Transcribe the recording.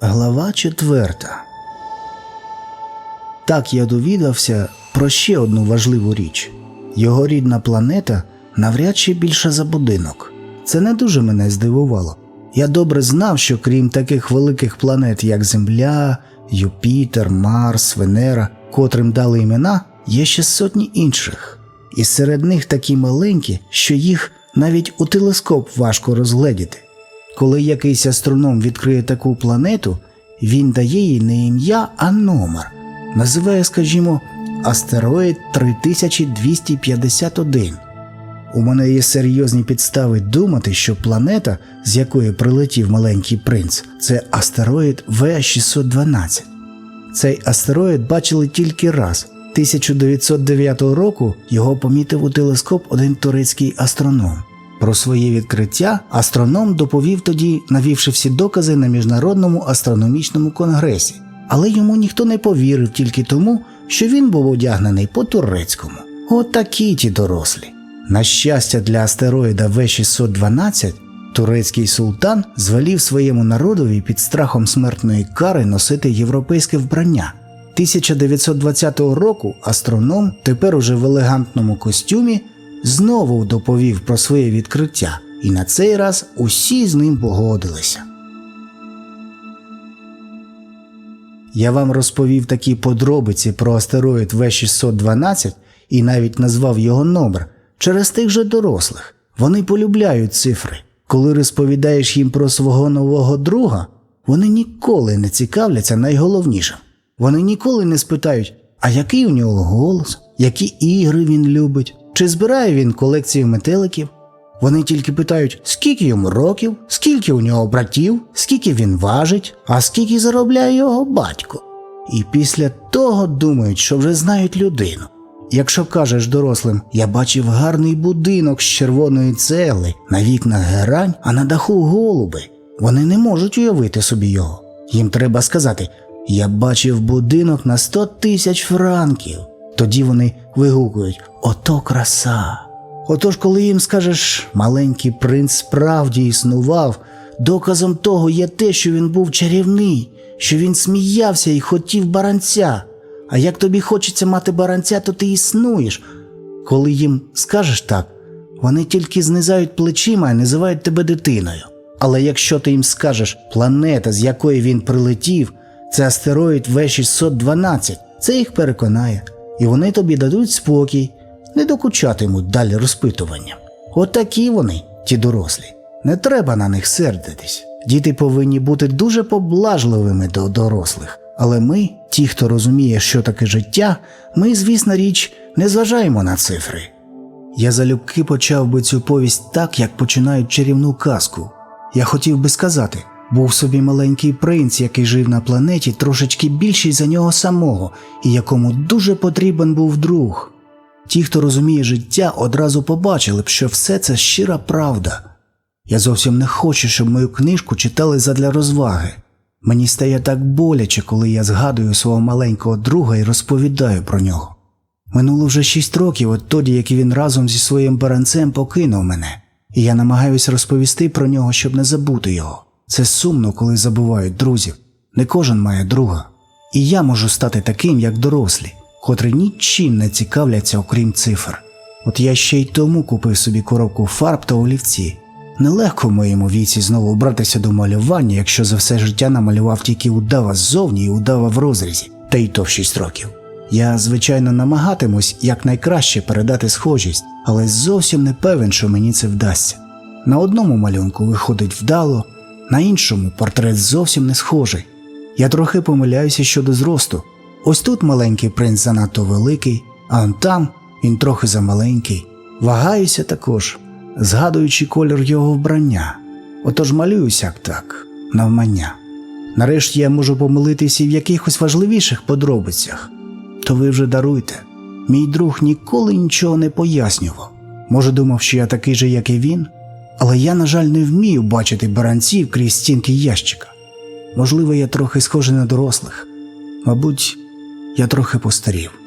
Глава четверта. Так я довідався про ще одну важливу річ. Його рідна планета навряд чи більша за будинок. Це не дуже мене здивувало. Я добре знав, що крім таких великих планет, як Земля, Юпітер, Марс, Венера, котрим дали імена, є ще сотні інших. І серед них такі маленькі, що їх навіть у телескоп важко розгледіти. Коли якийсь астроном відкриє таку планету, він дає їй не ім'я, а номер. Називає, скажімо, астероїд 3251. У мене є серйозні підстави думати, що планета, з якої прилетів маленький принц, це астероїд В612. Цей астероїд бачили тільки раз. 1909 року його помітив у телескоп один турецький астроном. Про своє відкриття астроном доповів тоді, навівши всі докази на міжнародному астрономічному конгресі, але йому ніхто не повірив тільки тому, що він був одягнений по турецькому. От такі ті дорослі. На щастя, для астероїда В612 турецький султан звелів своєму народові під страхом смертної кари носити європейське вбрання. 1920 року астроном, тепер уже в елегантному костюмі, знову доповів про своє відкриття, і на цей раз усі з ним погодилися. Я вам розповів такі подробиці про астероїд В612 і навіть назвав його номер через тих же дорослих. Вони полюбляють цифри. Коли розповідаєш їм про свого нового друга, вони ніколи не цікавляться найголовнішим. Вони ніколи не спитають, а який у нього голос, які ігри він любить, чи збирає він колекцію метеликів. Вони тільки питають, скільки йому років, скільки у нього братів, скільки він важить, а скільки заробляє його батько. І після того думають, що вже знають людину. Якщо кажеш дорослим, я бачив гарний будинок з червоної цегли, на вікнах герань, а на даху голуби, вони не можуть уявити собі його. Їм треба сказати: я бачив будинок на 100 тисяч франків. Тоді вони вигукують Ото краса. Отож, коли їм скажеш, маленький принц справді існував, доказом того є те, що він був чарівний, що він сміявся і хотів баранця. А як тобі хочеться мати баранця, то ти існуєш. Коли їм скажеш так, вони тільки знизають плечима і називають тебе дитиною. Але якщо ти їм скажеш, планета, з якої він прилетів, це астероїд В612, це їх переконає, і вони тобі дадуть спокій, не докучатимуть далі розпитуванням. Отакі вони, ті дорослі. Не треба на них сердитись. Діти повинні бути дуже поблажливими до дорослих. Але ми, ті, хто розуміє, що таке життя, ми, звісна річ, не зважаємо на цифри. Я залюбки почав би цю повість так, як починають чарівну казку. Я хотів би сказати, був собі маленький принц, який жив на планеті трошечки більший за нього самого, і якому дуже потрібен був друг. Ті, хто розуміє життя, одразу побачили б, що все це щира правда. Я зовсім не хочу, щоб мою книжку читали задля розваги. Мені стає так боляче, коли я згадую свого маленького друга і розповідаю про нього. Минуло вже шість років відтоді, як він разом зі своїм баранцем покинув мене, і я намагаюся розповісти про нього, щоб не забути його. Це сумно, коли забувають друзів. Не кожен має друга. І я можу стати таким, як дорослі, котрі нічим не цікавляться, окрім цифр. От я ще й тому купив собі коробку фарб та олівці. Нелегко в моєму віці знову братися до малювання, якщо за все життя намалював тільки удава ззовні і удава в розрізі, та й то в 6 років. Я, звичайно, намагатимусь якнайкраще передати схожість, але зовсім не певен, що мені це вдасться. На одному малюнку виходить вдало, на іншому портрет зовсім не схожий. Я трохи помиляюся щодо зросту. Ось тут маленький принц занадто великий, а он там він трохи замаленький. Вагаюся також, згадуючи колір його вбрання. Отож малююся так, навмання. Нарешті я можу помилитися в якихось важливіших подробицях. То ви вже даруйте. Мій друг ніколи нічого не пояснював. Може, думав, що я такий же, як і він, але я, на жаль, не вмію бачити баранців крізь стінки ящика. Можливо, я трохи схожий на дорослих. Мабуть, я трохи постарів.